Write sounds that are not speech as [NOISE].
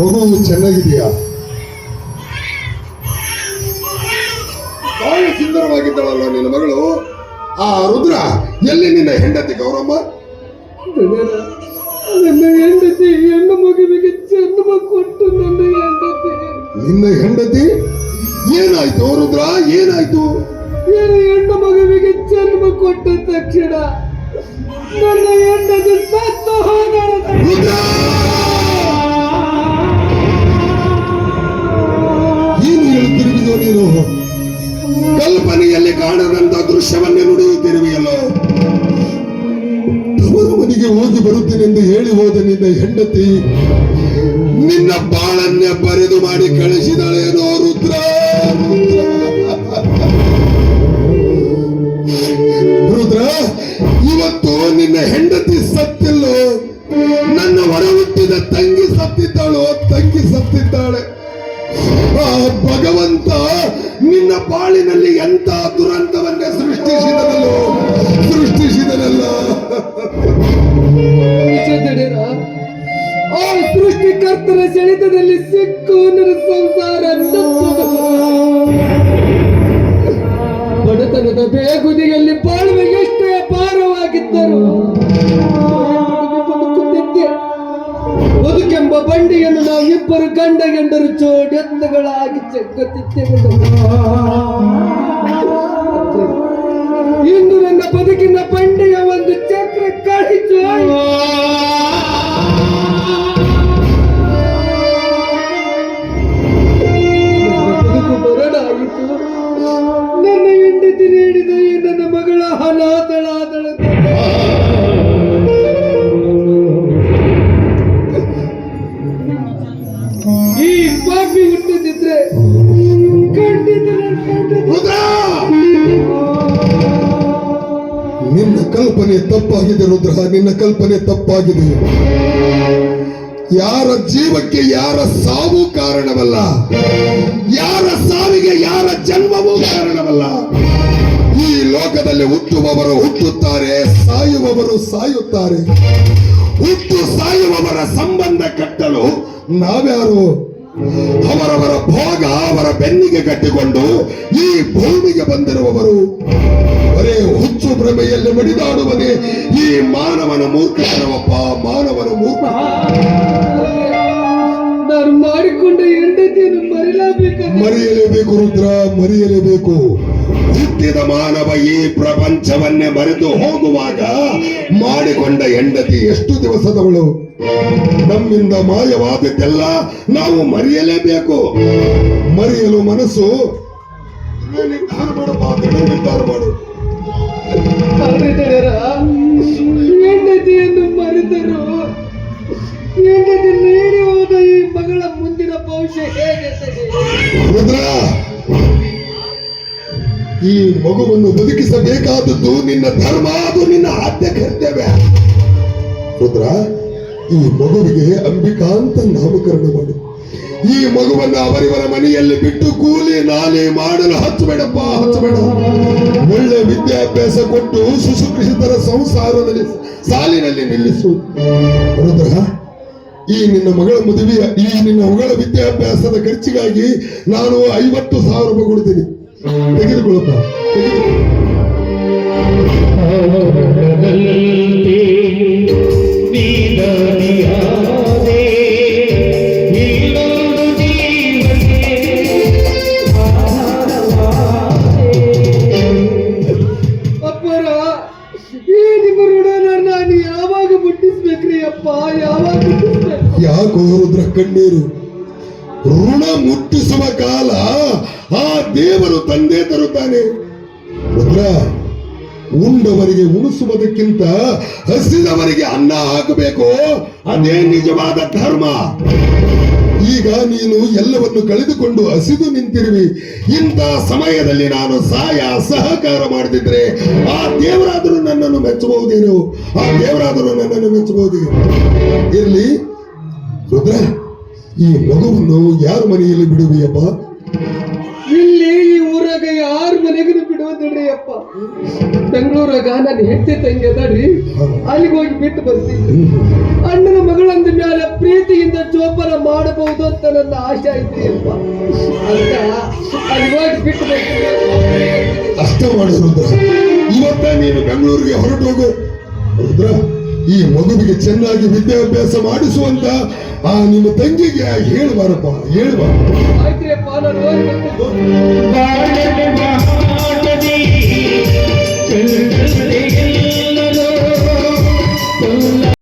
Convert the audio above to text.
ಮಗು ಚೆನ್ನಾಗಿದೆಯಾ? ಬಹಳ ಸುಂದರವಾಗಿದ್ದಾಳಲ್ಲ ನಿನ್ನ ಮಗಳು? ಆ ರುದ್ರ ಎಲ್ಲಿ ನಿನ್ನ ಹೆಂಡತಿ ಗೌರಮ್ಮ? ನನ್ನ ಹೆಂಡತಿ ಹೆಣ್ಣು ಮಗುವಿಗೆ ಜನ್ಮ ಕೊಟ್ಟು ನನ್ನ ಹೆಂಡತಿ. ನಿನ್ನ ಹೆಂಡತಿ? ಏನಾಯ್ತು ರುದ್ರ? ಏನಾಯ್ತು? ಏನು ಹೆಣ್ಣು ಮಗುವಿಗೆ ಜನ್ಮ ಕೊಟ್ಟ ತಕ್ಷಣ ನನ್ನ ಹೆಂಡತಿ ಸತ್ತು ಹೋದ ರುದ್ರ! ದೃಶ್ಯವನ್ನೇ ನುಡಿಯುತ್ತಿರುವೆಯಲ್ಲೋ ತವರು ಮನೆಗೆ ಹೋಗಿ ಬರುತ್ತೇನೆಂದು ಹೇಳಿ ಹೋದ ನಿನ್ನ ಹೆಂಡತಿ, ನಿನ್ನ ಬಾಳನ್ನೇ ಬರೆದು ಮಾಡಿ ಕಳಿಸಿದಳೇನೋ ರುದ್ರ. ರುದ್ರ, ಇವತ್ತು ನಿನ್ನ ಹೆಂಡತಿ ಸತ್ತಿಲ್ಲೋ? ನನ್ನ ಹೊರ ಹುಟ್ಟಿದ ತಂಗಿ ಸತ್ತಿದ್ದಾಳೋ? ತಂಗಿ ಸತ್ತಿದ್ದಾಳೆ. ಭಗವಂತ ನಿನ್ನ ಬಾಳಿನಲ್ಲಿ ಎಂತ ದುರಂತವನ್ನೇ ಸೃಷ್ಟಿಸಿದನಲ್ಲೋ ಸೃಷ್ಟಿಸಿದನಲ್ಲ ಸೃಷ್ಟಿಕರ್ತನ ಸೆಳೆತದಲ್ಲಿ ಸಿಕ್ಕು ನನ್ನ ಸಂಸಾರ. ಬಡತನದ ಬೇಗುದಿಯಲ್ಲಿ ಬಾಳುವ ಎಷ್ಟೇ ಭಾರವಾಗಿದ್ದರು ಬಂಡಿಯನ್ನು ನಾವು ಇಬ್ಬರು ಗಂಡ ಗಂಡರು ಜೋಡೆತ್ತುಗಳಾಗಿ ಇಂದು ನನ್ನ ಬದುಕಿನ ಬಂಡೆಯ ಒಂದು ಚಕ್ರ ಕಳಿತು. ಬರಡಾಯಿತು ನನ್ನ ಹೆಂಡತಿ ನೀಡಿದ ಈ ನನ್ನ ಮಗಳ ಅನಾಥಳಾದಳ ರುದ್ರ! ನಿನ್ನ ಕಲ್ಪನೆ ತಪ್ಪಾಗಿದೆ ರುದ್ರ, ನಿನ್ನ ಕಲ್ಪನೆ ತಪ್ಪಾಗಿದೆ. ಯಾರ ಜೀವಕ್ಕೆ ಯಾರ ಸಾವು ಕಾರಣವಲ್ಲ, ಯಾರ ಸಾವಿಗೆ ಯಾರ ಜನ್ಮವೂ ಕಾರಣವಲ್ಲ, ಈ ಲೋಕದಲ್ಲಿ ಹುಟ್ಟುವವರು ಹುಟ್ಟುತ್ತಾರೆ, ಸಾಯುವವರು ಸಾಯುತ್ತಾರೆ. ಹುಟ್ಟು ಸಾಯುವವರ ಸಂಬಂಧ ಕಟ್ಟಲು ನಾವ್ಯಾರು ಅವರವರ ಭಾಗ ಅವರ ಬೆನ್ನಿಗೆ ಕಟ್ಟಿಕೊಂಡು ಈ ಭೂಮಿಗೆ ಬಂದಿರುವವರು ಬರೇ ಹುಚ್ಚು ಭ್ರಮೆಯಲ್ಲಿ ಮಡಿದಾಡುವುದೇ ಈ ಮಾನವನ ಮೂರ್ಖತನವಪ್ಪ ಮಾನವನ ಮೂರ್ಖ. ನಾನು ಮಾಡಿಕೊಂಡ ಹೆಂಡತಿಯನ್ನು ಮರೆಯಲೇಬೇಕು ರುದ್ರ ಮರೆಯಲೇಬೇಕು. ಹುಟ್ಟಿದ ಮಾನವ ಈ ಪ್ರಪಂಚವನ್ನೇ ಮರೆತು ಹೋಗುವಾಗ ಮಾಡಿಕೊಂಡ ಹೆಂಡತಿ ಎಷ್ಟು ದಿವಸದವಳು? ನಮ್ಮಿಂದ ಮಾಯವಾದದ್ದೆಲ್ಲ ನಾವು ಮರೆಯಲೇಬೇಕು. ಮರೆಯಲು ಮನಸ್ಸು ನಿರ್ಧಾರ ಮಾಡು ನಿರ್ಧಾರ ಮಾಡು. ಹೆಂಡತಿಯನ್ನು ಮರೆತರು. ಹೆಂಡತಿ ನೀಡಿ ಹೋದ ಈ ಮಗಳ ಮುಂದಿನ ಭವಿಷ್ಯ ಹೇಗೆ? ರುದ್ರ ಈ ಮಗುವನ್ನು ಬದುಕಿಸಬೇಕಾದದ್ದು ನಿನ್ನ ಧರ್ಮ, ಅದು ನಿನ್ನ ಆದ್ಯ ಕರ್ತವ್ಯ. ರುದ್ರ, ಈ ಮಗುವಿಗೆ ಅಂಬಿಕಾ ಅಂತ ನಾಮಕರಣ ಮಾಡು. ಈ ಮಗುವನ್ನು ಅವರಿವರ ಮನೆಯಲ್ಲಿ ಬಿಟ್ಟು ಕೂಲಿ ನಾಲೆ ಮಾಡಲು ಹಚ್ಚಬೇಡಪ್ಪ, ಹಚ್ಚಬೇಡ. ಒಳ್ಳೆ ವಿದ್ಯಾಭ್ಯಾಸ ಕೊಟ್ಟು ಸುಶಿಕ್ಷಿತರ ಸಂಸಾರದಲ್ಲಿ ಸಾಲಿನಲ್ಲಿ ನಿಲ್ಲಿಸು. ರುದ್ರ, ಈ ನಿನ್ನ ಮಗಳ ಮದುವೆಯ, ಈ ನಿನ್ನ ಮಗಳ ವಿದ್ಯಾಭ್ಯಾಸದ ಖರ್ಚಿಗಾಗಿ ನಾನು ಐವತ್ತು ಸಾವಿರ ಕೊಡ್ತೀನಿ. ತೆಗೆದುಕೊಳ್ಳಪ್ಪ ತೆಗೆದುಕೊಳ್ಳು. ಆವರಣದಂತೆ ನೀನದಿಯಾದೆ ನೀನೊಂದು ಜೀವಕ್ಕೆ ಅಪ್ಪರ ಈ ನಿಮ್ಮ ಋಣನ ನಾನು ಯಾವಾಗ ಮುಟ್ಟಿಸ್ಬೇಕ್ರಿ ಅಪ್ಪ ಯಾವಾಗ ಮುಟ್ಟಿಸ್ಬೇಕು ಯಾಕೋ ರುದ್ರ ಕಣ್ಣೀರು ಋಣ ಮುಟ್ಟಿಸುವ ಕಾಲ ಆ ದೇವರು ತಂದೆ ತರುತ್ತಾನೆ. ರುದ್ರ ಉಂಡವರಿಗೆ ಉಣಿಸುವುದಕ್ಕಿಂತ ಹಸಿದವರಿಗೆ ಅನ್ನ ಹಾಕಬೇಕು. ಅದೇ ನಿಜವಾದ ಧರ್ಮ. ಈಗ ನೀನು ಎಲ್ಲವನ್ನು ಕಳೆದುಕೊಂಡು ಹಸಿದು ನಿಂತಿರುವಿ. ಇಂಥ ಸಮಯದಲ್ಲಿ ನಾನು ಸಹಾಯ, ಸಹಕಾರ ಮಾಡದಿದ್ರೆ ಆ ದೇವರಾದರೂ ನನ್ನನ್ನು ಮೆಚ್ಚಬಹುದೇನು? ಆ ದೇವರಾದರೂ ನನ್ನನ್ನು ಮೆಚ್ಚಬಹುದು? ಇರ್ಲಿ, ರುದ್ರ. ಈ ಮಗುವನ್ನು ಯಾರ ಮನೆಯಲ್ಲಿ ಬಿಡುವಿಯಪ್ಪ? ಇಲ್ಲಿ ಈ ಊರಾಗ ಯಾರ ಮನೆಗೂ ಬಿಡುವುದಿಲ್ರಿ ಅಪ್ಪ? ಬೆಂಗಳೂರಾಗ ನನ್ನ ಹೆಂಡತಿ ತಂಗಿ ಅದಾಡ್ರಿ ಅಲ್ಲಿಗೆ ಹೋಗಿ ಬಿಟ್ಟು ಬರ್ತೀನಿ. ಅಣ್ಣನ ಮಗಳಂದ ಮೇಲೆ ಪ್ರೀತಿಯಿಂದ ಜೋಪಾನ ಮಾಡಬಹುದು ಅಂತ ನನ್ನ ಆಸೆ ಐತ್ರಿ ಅಪ್ಪ. ಅಂತ ಅಲ್ಲಿ ಹೋಗಿ ಬಿಟ್ಟು ಬರ್ತೀನಿ. ಅಷ್ಟ ಮಾಡಿಸುವಂತ ಇವತ್ತ ನೀನು ಬೆಂಗಳೂರಿಗೆ ಹೊರಟು ಹೋಗು. ರುದ್ರ. ಈ ಮಗುವಿಗೆ ಚೆನ್ನಾಗಿ ವಿದ್ಯಾಭ್ಯಾಸ ಮಾಡಿಸುವಂತ ಆ ನಿಮ್ಮ ತಂಗಿಗೆ ಹೇಳಬಾರಪ್ಪ ಹೇಳಬಾರಪ್ಪ. ಆಯ್ತು [LAUGHS]